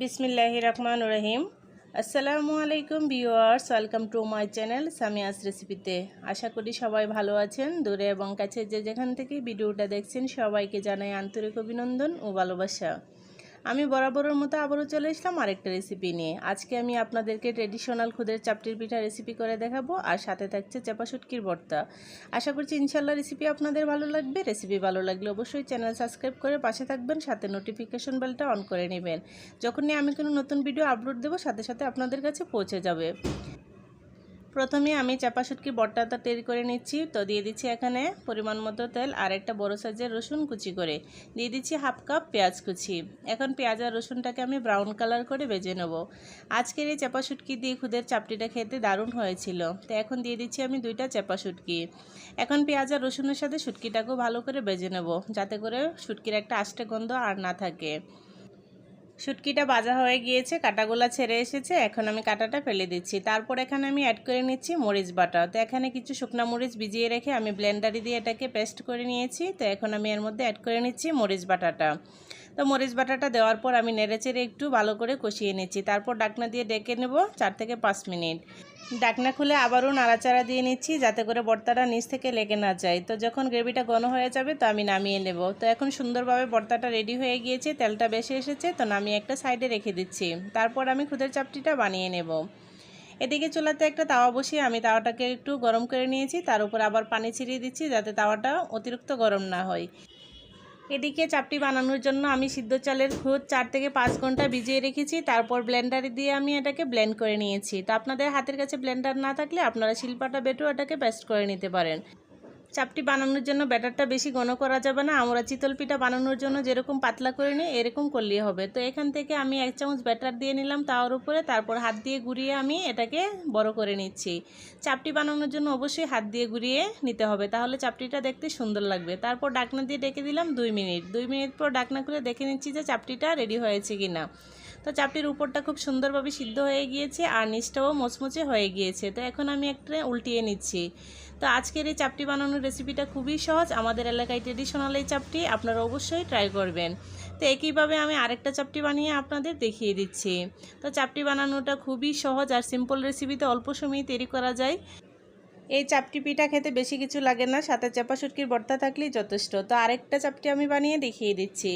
বিসমিল্লাহ রহমান রহিম। আসসালামু আলাইকুম viewers, welcome to my channel Samia's রেসিপিতে। আশা করি সবাই ভালো আছেন, দূরে এবং কাছে যে যেখান থেকে ভিডিওটা দেখছেন সবাইকে জানাই আন্তরিক অভিনন্দন ও ভালোবাসা। আমি বরাবরের মতো আবারও চলে এসলাম আরেকটা রেসিপি নিয়ে। আজকে আমি আপনাদেরকে ট্রেডিশনাল খুদের চাপটির পিঠা রেসিপি করে দেখাবো আর সাথে থাকছে চাপা শুটকির ভর্তা। আশা করছি ইনশাল্লাহ রেসিপি আপনাদের ভালো লাগবে। রেসিপি ভালো লাগলে অবশ্যই চ্যানেল সাবস্ক্রাইব করে পাশে থাকবেন, সাথে নোটিফিকেশন বেলটা অন করে নেবেন। যখনই আমি কোনো নতুন ভিডিও আপলোড দেবো, সাথে সাথে আপনাদের কাছে পৌঁছে যাবে। প্রথমে আমি চাপা শুটকি বট্টাটা তৈরি করে নিচ্ছি। তো দিয়ে দিচ্ছি এখানে পরিমাণ মতো তেল আর একটা বড়ো সাইজের রসুন কুচি করে। দিয়ে দিচ্ছি হাফ কাপ পেঁয়াজ কুচি। এখন পেঁয়াজ আর রসুনটাকে আমি ব্রাউন কালার করে বেজে নেব। আজকের এই চাপা শুটকি দিয়ে খুদের চাপটিটা খেতে দারুণ হয়েছিল। তো এখন দিয়ে দিচ্ছি আমি দুইটা চাপা শুটকি। এখন পেঁয়াজ আর রসুনের সাথে শুটকিটাকেও ভালো করে বেজে নেব, যাতে করে শুটকির একটা আষ্টে গন্ধ আর না থাকে। শুটকিটা বাজা হয়ে গিয়েছে, কাটাগুলা ছেড়ে এসেছে, এখন আমি কাটাটা ফেলে দিচ্ছি। তারপর এখানে আমি অ্যাড করে নিচ্ছি মরিচ বাটা। তো এখানে কিছু শুকনা মরিচ ভিজিয়ে রেখে আমি ব্লেন্ডারি দিয়ে এটাকে পেস্ট করে নিয়েছি। তো এখন আমি এর মধ্যে অ্যাড করে নিচ্ছি মরিচ বাটাটা। তো মরিচ বাটাটা দেওয়ার পর আমি নেড়েচেড়ে একটু ভালো করে কষিয়ে নিচ্ছি। তারপর ডাকনা দিয়ে ডেকে নেব চার থেকে পাঁচ মিনিট। ডাকনা খুলে আবারও নাড়াচাড়া দিয়ে নিচ্ছি যাতে করে বর্তাটা নিচ থেকে লেগে না যায়। তো যখন গ্রেভিটা ঘন হয়ে যাবে তো আমি নামিয়ে নেব। তো এখন সুন্দরভাবে বর্তাটা রেডি হয়ে গিয়েছে, তেলটা বেশি এসেছে তো নামিয়ে একটা সাইডে রেখে দিচ্ছি। তারপর আমি খুদের চাপটিটা বানিয়ে নেব। এদিকে চুলাতে একটা তাওয়া বসিয়ে আমি তাওয়াটাকে একটু গরম করে নিয়েছি। তার উপর আবার পানি ছিটিয়ে দিচ্ছি যাতে তাওয়াটা অতিরিক্ত গরম না হয়। এদিকে চাপটি বানানোর জন্য আমি সিদ্ধ চালের খোঁজ চার থেকে পাঁচ ঘণ্টা ভিজিয়ে রেখেছি, তারপর ব্লেন্ডারে দিয়ে আমি এটাকে ব্লেন্ড করে নিয়েছি। তো আপনাদের হাতের কাছে ব্লেন্ডার না থাকলে আপনারা শিল্পাটা বেটেও এটাকে পেস্ট করে নিতে পারেন। চাপটি বানানোর জন্য ব্যাটারটা বেশি ঘন করা যাবে না, আমরা চিতল পিঠা বানানোর জন্য যেরকম পাতলা করে নিই, এরকম করলেই হবে। তো এখান থেকে আমি এক চামচ ব্যাটার দিয়ে নিলাম তাওয়ার উপরে, তারপর হাত দিয়ে ঘুরিয়ে আমি এটাকে বড় করে নিচ্ছি। চাপটি বানানোর জন্য অবশ্যই হাত দিয়ে ঘুরিয়ে নিতে হবে, তাহলে চাপটিটা দেখতে সুন্দর লাগবে। তারপর ডাকনা দিয়ে ডেকে দিলাম দুই মিনিট দুই মিনিট পর ডাকনা করে দেখে নিচ্ছি যে চাপটিটা রেডি হয়েছে কি না তো চাপটির উপরটা খুব সুন্দরভাবে সিদ্ধ হয়ে গিয়েছে আর নিচটাও মোচমোচে হয়ে গিয়েছে। তো এখন আমি একটা উল্টিয়ে নিচ্ছি। তো আজকের এই চাপটি বানানোর রেসিপিটা খুবই সহজ। আমাদের এলাকায় ট্রেডিশনাল এই চাপটি, আপনারা অবশ্যই ট্রাই করবেন। তো একইভাবে আমি আরেকটা চাপটি বানিয়ে আপনাদের দেখিয়ে দিচ্ছি। তো চাপটি বানানোটা খুবই সহজ আর সিম্পল রেসিপিতে অল্প সময়ে তৈরি করা যায়। এই চাপটি পিঠা খেতে বেশি কিছু লাগে না, সাথে চাপা সুটকির ভর্তা থাকলেই যথেষ্ট। তো আরেকটা চাপটি আমি বানিয়ে দেখিয়ে দিচ্ছি।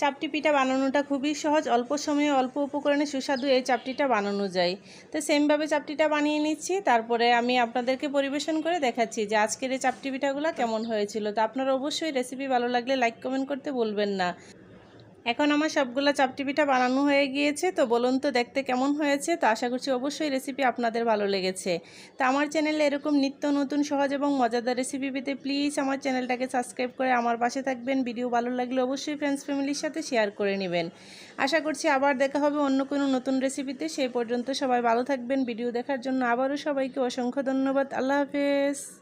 চাপটি পিঠা বানানোটা খুবই সহজ। অল্প সময়ে অল্প উপকরণে সুস্বাদু এই চাপটিটা বানানো যায়। তো সেমভাবে চাপটিটা বানিয়ে নিচ্ছি। তারপরে আমি আপনাদেরকে পরিবেশন করে দেখাচ্ছি যে আজকের এই চাপটি পিঠাগুলো কেমন হয়েছিল। তো আপনারা অবশ্যই রেসিপি ভালো লাগলে লাইক কমেন্ট করতে বলবেন না। এখন আমার সবগুলো চাপটি পিঠা বানানো হয়ে গিয়েছে, তো বলুন তো দেখতে কেমন হয়েছে? তো আশা করছি অবশ্যই রেসিপি আপনাদের ভালো লেগেছে। তো আমার চ্যানেলে এরকম নিত্য নতুন, সহজ এবং মজাদার রেসিপি পেতে প্লিজ আমার চ্যানেলটাকে সাবস্ক্রাইব করে আমার পাশে থাকবেন। ভিডিও ভালো লাগলে অবশ্যই ফ্রেন্ডস ফ্যামিলির সাথে শেয়ার করে নেবেন। আশা করছি আবার দেখা হবে অন্য কোনো নতুন রেসিপিতে সেই পর্যন্ত সবাই ভালো থাকবেন। ভিডিও দেখার জন্য আবারও সবাইকে অসংখ্য ধন্যবাদ। আল্লাহ হাফেজ।